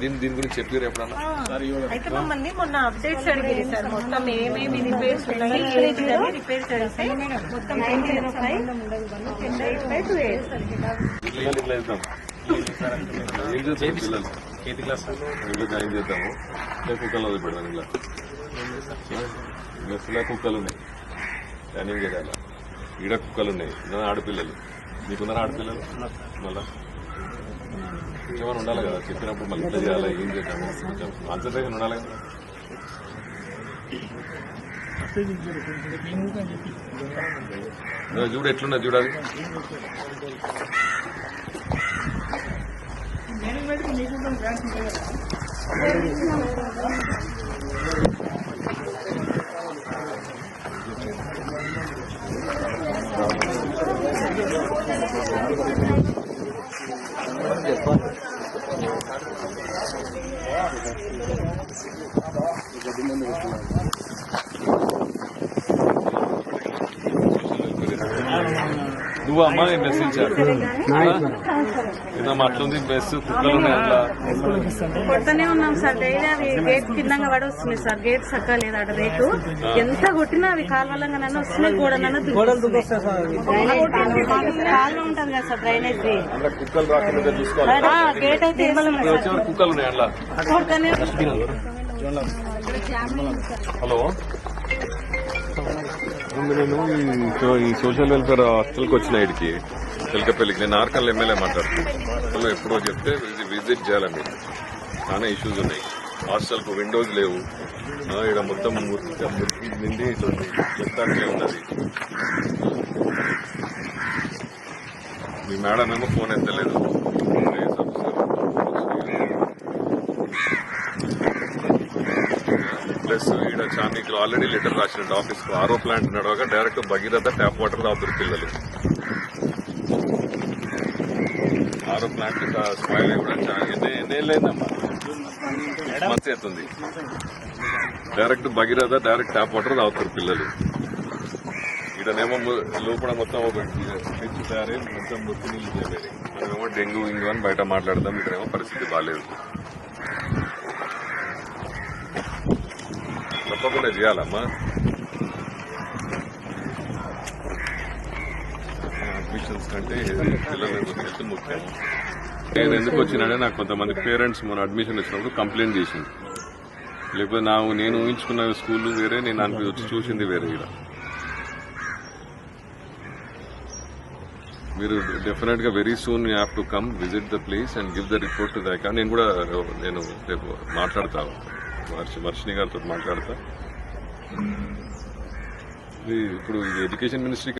దీని దీని గురించి చెప్పారు ఎప్పుడన్నా అయితే మమ్మల్ని మొన్న అప్డేట్స్ అడిగింది సార్ మొత్తం ఏమేమి రిపేర్స్ ఉన్నాయి ఏంటి రిపేర్స్ అడిగితే మొత్తం nine zero five eight five two ఏం పిల్లలు క్లాస్ ఇంట్లో జాయిన్ చేద్దాము కుక్కలు వదిలిపెడదాం ఇలా మెస్సులో కుక్కలు ఉన్నాయి ట్రైనింగ్ చేయాలి ఈడ కుక్కలు ఉన్నాయి నా ఆడపిల్లలు మీకున్నారా ఆడపిల్లలు మళ్ళా ఏమైనా ఉండాలి కదా? చెప్పినప్పుడు మళ్ళీ ఇట్లా చేయాలి ఏం చేద్దాము కొంచెం కాన్సన్ట్రేషన్ ఉండాలి కదా? చూడు ఎట్లున్నది చూడాలి నువ్వు అమ్మా నేను మెస్ ఇచ్చాను ఏదమ్మా అట్లుంది మెస్ కుక్కలు ఉన్నాయి అట్లా. కొడుతూనే ఉన్నాం సార్ డైలీ అవి గేట్ కిందంగా పడి వస్తున్నాయి సార్ గేట్ చక్కగా లేదు అక్కడ రేటు. ఎంత కొట్టినా అవి కాలువలంగా నన్ను వస్తున్నాయి గోడనన్నా కాలువ ఉంటది కదా సార్ డ్రైనేజ్. అంటే కుక్కలు రాకుండా చూసుకోవాలి. గేట్ అయితే వేస్తున్నాం సార్. వచ్చేవారు కుక్కలు ఉన్నాయి అట్లా? కొడుతూనే హలో? ముందు నేను ఈ సోషల్ వెల్ఫేర్ హాస్టల్కి వచ్చిన ఇడికి చిలకపల్లికి నేను ఆర్కల్ ఎమ్మెల్యే మాట్లాడుతున్నాను ఎప్పుడో చెప్తే విజిట్ చేయాలి మీరు. చాలా ఇష్యూస్ ఉన్నాయి. హాస్టల్కు విండోస్ లేవు. ఇక్కడ మొత్తం నిండి చెప్తానే ఉంది. ఉన్నది. మీ మేడం ఏమో ఫోన్ ఎత్తలేదు. ప్లస్ ఈడ చాందీకి ఆల్రెడీ లెటర్ రాసిన ఆఫీస్ ఆరో ప్లాంట్ నడవగా డైరెక్ట్ భగీరథ ట్యాప్ వాటర్ తాగుతారు పిల్లలు. ఆరో ప్లాంట్ స్పాయిల్ కూడా చాలా ఎన్నేళ్ళైందమ్మా మంచి అవుతుంది direct Bhagiratha direct tap water తాగుతారు పిల్లలు. ఈడనేమో లోపల మొత్తం ఒక ఫ్రిడ్జ్ తయారై మొత్తం మురికి నీళ్ళు చేయలేదు మనమేమో డెంగ్యూ ఇంగు అని బయట మాట్లాడదాం ఇక్కడేమో పరిస్థితి బాగాలేదు తప్పకుండా చేయాలమ్మా అడ్మిషన్స్ కంటే ముఖ్యం నేను ఎందుకు వచ్చినాడే నాకు కొంతమంది పేరెంట్స్ మన అడ్మిషన్ ఇచ్చినప్పుడు కంప్లైంట్ చేసింది లేకపోతే నా నేను ఊహించుకున్న స్కూల్ వేరే నేను దానికి వచ్చి చూసింది వేరే ఇక్కడ మీరు డెఫినెట్గా very soon you have to come visit the place and give the report to దాకా నేను కూడా నేను రేపు మాట్లాడతాను వర్షి వర్షిణి గారితో మాట్లాడతా. ఇది ఇప్పుడు ఇది ఎడ్యుకేషన్ మినిస్ట్రీ